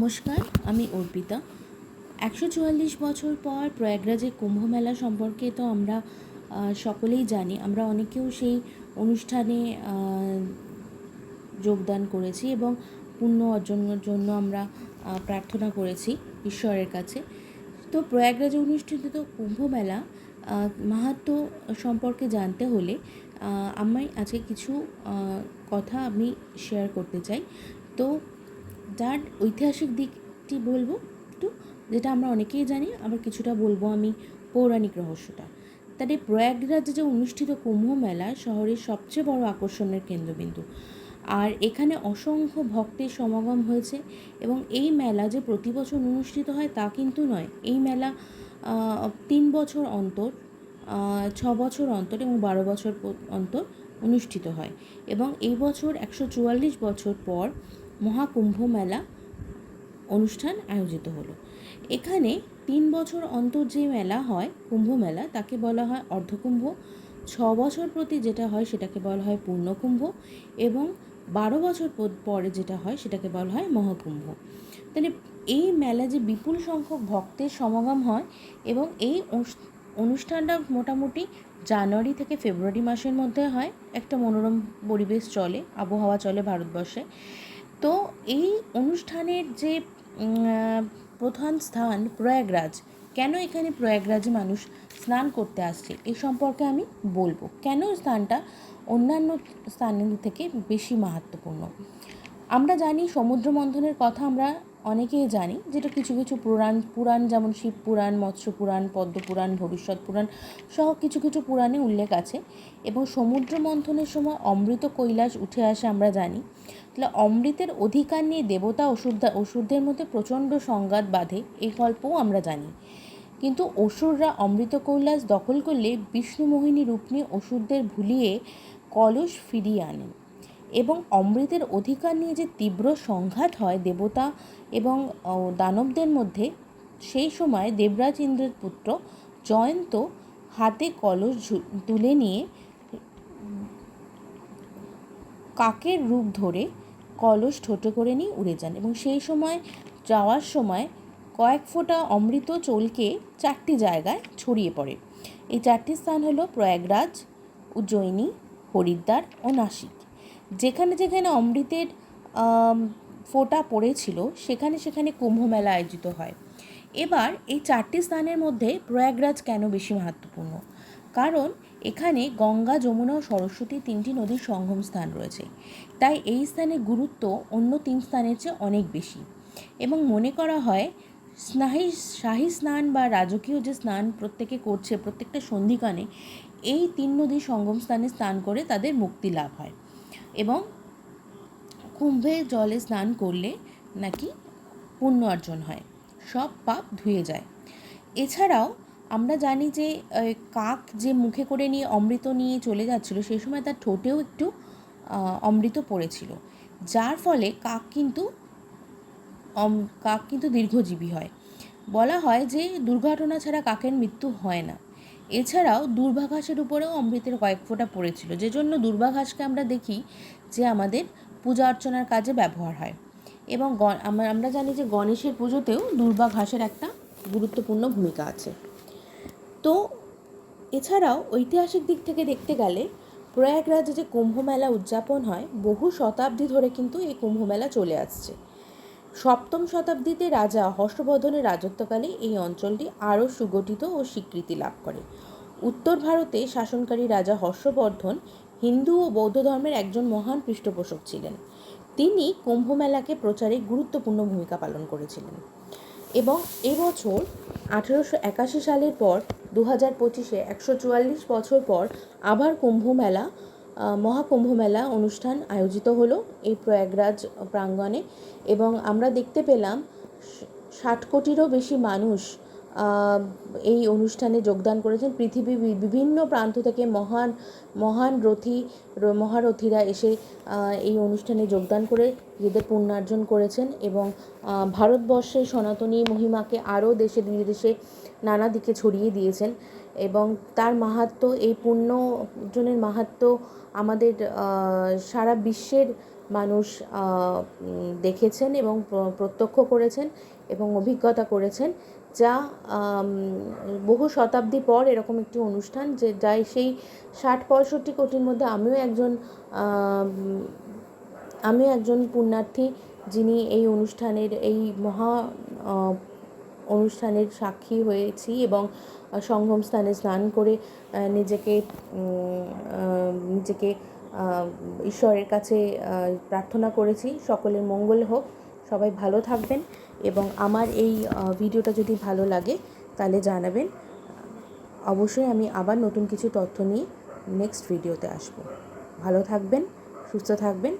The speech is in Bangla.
নমস্কার আমি অর্পিতা। একশো চুয়াল্লিশ বছর পর প্রয়াগরাজের কুম্ভ মেলা সম্পর্কে তো আমরা সকলেই জানি। আমরা অনেকেও সেই অনুষ্ঠানে যোগদান করেছি এবং পুণ্য অর্জনের জন্য আমরা প্রার্থনা করেছি ঈশ্বরের কাছে। তো প্রয়াগরাজে অনুষ্ঠিত কুম্ভ মেলা আহ, মাহাত্ম্য সম্পর্কে জানতে হলে আমি আজকে কিছু কথা আমি শেয়ার করতে চাই। তো যার ঐতিহাসিক দিকটি বলব একটু, যেটা আমরা অনেকেই জানি, আবার কিছুটা বলব আমি পৌরাণিক রহস্যটা। তাহলে প্রয়াগরাজে যে অনুষ্ঠিত কুম্ভ মেলা শহরের সবচেয়ে বড় আকর্ষণের কেন্দ্রবিন্দু। আর এখানে অসংখ্য ভক্তের সমাগম হয়েছে এবং এই মেলা যে প্রতি বছর অনুষ্ঠিত হয় তা কিন্তু নয়, এই মেলা তিন বছর অন্তর ছ বছর অন্তর এবং বারো বছর অন্তর অনুষ্ঠিত হয়। এবং এই বছর একশো চুয়াল্লিশ বছর পর মহাকুম্ভ মেলা অনুষ্ঠান আয়োজিত হলো। এখানে তিন বছর অন্তর যে মেলা হয়, কুম্ভ মেলা, তাকে বলা হয় অর্ধকুম্ভ। ছ বছর প্রতি যেটা হয় সেটাকে বলা হয় পূর্ণকুম্ভ এবং বারো বছর পরে যেটা হয় সেটাকে বলা হয় মহাকুম্ভ। তাহলে এই মেলা যে বিপুল সংখ্যক ভক্তের সমাগম হয় এবং এই অনুষ- অনুষ্ঠানটা মোটামুটি জানুয়ারি থেকে ফেব্রুয়ারি মাসের মধ্যে হয়। একটা মনোরম পরিবেশ চলে, আবহাওয়া চলে ভারতবর্ষে। তো এই অনুষ্ঠানের যে প্রধান স্থান প্রয়াগরাজ, কেন এখানে প্রয়াগরাজে মানুষ স্নান করতে আসছে এ সম্পর্কে আমি বলব। কেন স্থানটা অন্যান্য স্থানের থেকে বেশি মাহাত্মপূর্ণ? আমরা জানি সমুদ্র মন্থনের কথা আমরা অনেকেই জানি যেটা কিছু কিছু পুরাণ পুরাণ যেমন শিব পুরাণ, মৎস্য পুরাণ, পদ্ম পুরাণ, ভবিষ্যৎ পুরাণ, সহ কিছু কিছু পুরাণে উল্লেখ আছে এবং সমুদ্র মন্থনের সময় অমৃত কৈলাস উঠে আসে আমরা জানি। তাহলে অমৃতের অধিকার নিয়ে দেবতা অসুরদা, অসুরদের মধ্যে প্রচণ্ড সংঘাত বাঁধে এই গল্পও আমরা জানি। কিন্তু অসুররা অমৃত কৈলাস দখল করলে বিষ্ণুমোহিনী রূপ নিয়ে অসুরদের ভুলিয়ে কলস ফিরিয়ে আনেন। এবং অমৃতের অধিকার নিয়ে যে তীব্র সংঘাত হয় দেবতা এবং দানবদের মধ্যে, সেই সময় দেবরাজ ইন্দ্রের পুত্র জয়ন্ত হাতে কলস তুলে নিয়ে, কাকের রূপ ধরে কলস ঠোঁটে করে নিয়ে উড়ে যান এবং সেই সময়, যাওয়ার সময় কয়েক ফোঁটা অমৃত চলকে চারটি জায়গায় ছড়িয়ে পড়ে। এই চারটি স্থান হলো প্রয়াগরাজ, উজ্জয়িনী, হরিদ্বার ও নাসিক। যেখানে যেখানে অমৃতের ফোঁটা পড়েছিল, সেখানে সেখানে কুম্ভ মেলা আয়োজিত হয়। এবার এই চারটি স্থানের মধ্যে প্রয়াগরাজ কেন বেশি মাহাত্মপূর্ণ কারণ এখানে গঙ্গা, যমুনা ও সরস্বতী তিনটি নদীর সঙ্গম স্থান রয়েছে। তাই এই স্থানের গুরুত্ব অন্য তিন স্থানের চেয়ে অনেক বেশি। এবং মনে করা হয় স্নাহি শাহী স্নান বা রাজকীয় যে স্নান প্রত্যেকে করছে প্রত্যেকটা সন্ধিকানে, এই তিন নদীর সঙ্গম স্থানে স্নান করে তাদের মুক্তি লাভ হয়। এবং কুম্ভে জলে স্নান করলে নাকি পুণ্য অর্জন হয়। সব পাপ ধুয়ে যায়। এছাড়াও আমরা জানি যে কাক যে মুখে করে নিয়ে অমৃত নিয়ে চলে যাচ্ছিল সেই সময় তার ঠোঁটেও একটু অমৃত পড়েছিল। যার ফলে কাক কিন্তু কাক কিন্তু দীর্ঘজীবী হয়। বলা হয় যে, দুর্ঘটনা ছাড়া কাকের মৃত্যু হয় না। এছাড়াও দূর্বাঘাসের উপরেও অমৃতের কয়েক ফোঁটা পড়েছিল যে জন্য দূর্বাঘাসকে আমরা দেখি যে আমাদের পূজা অর্চনার কাজে ব্যবহার হয়। এবং আমরা জানি যে গণেশের পুজোতেও দুর্বাঘাসের একটা গুরুত্বপূর্ণ ভূমিকা আছে। তো এছাড়াও ঐতিহাসিক দিক থেকে দেখতে গেলে প্রয়াগরাজে যে কুম্ভ মেলা উদযাপন হয়, বহু শতাব্দী ধরে কিন্তু এই কুম্ভ মেলা চলে আসছে। সপ্তম শতাব্দীতে রাজা হর্ষবর্ধনের রাজত্বকালে এই অঞ্চলটি আরও সুগঠিত ও স্বীকৃতি লাভ করে। উত্তর ভারতে শাসনকারী রাজা হর্ষবর্ধন হিন্দু ও বৌদ্ধ ধর্মের একজন মহান পৃষ্ঠপোষক ছিলেন। তিনি কুম্ভ মেলাকে প্রচারে গুরুত্বপূর্ণ ভূমিকা পালন করেছিলেন এবং এবছর আঠেরোশো একাশি সালের পর দু হাজার পঁচিশে একশো চুয়াল্লিশ বছর পর আবার কুম্ভ মেলা মহাকুম্ভ মেলা অনুষ্ঠান আয়োজিত হলো এই প্রয়াগরাজ প্রাঙ্গণে এবং আমরা দেখতে পেলাম ষাট কোটিরও বেশি মানুষ এই অনুষ্ঠানে যোগদান করেছেন। পৃথিবীর বিভিন্ন প্রান্ত থেকে মহান মহান রথী মহারথীরা এসে এই অনুষ্ঠানে যোগদান করে নিজেদের পুণ্যার্জন করেছেন এবং ভারতবর্ষের সনাতনী মহিমাকে আরও দেশে বিদেশে নানা দিকে ছড়িয়ে দিয়েছেন। এবং তার মাহাত্ম্য এই পুণ্য অর্জনের মাহাত্ম্য আমাদের সারা বিশ্বের মানুষ দেখেছেন এবং প্রত্যক্ষ করেছেন এবং অভিজ্ঞতা করেছেন, যা বহু শতাব্দী পর এরকম একটি অনুষ্ঠান যে, যাই সেই ষাট পঁয়ষট্টি কোটির মধ্যে আমিও একজন আমিও একজন পুণ্যার্থী যিনি এই অনুষ্ঠানের, এই মহা অনুষ্ঠানের সাক্ষী হয়েছি এবং সঙ্গম স্থানে স্নান করে নিজেকে নিজেকে ঈশ্বরের কাছে প্রার্থনা করেছি। সকলের মঙ্গল হোক। সবাই ভালো থাকবেন এবং আমার এই ভিডিওটা যদি ভালো লাগে, তাহলে জানাবেন। অবশ্যই আমি আবার নতুন কিছু তথ্য নিয়ে নেক্সট ভিডিওতে আসব। ভালো থাকবেন, সুস্থ থাকবেন।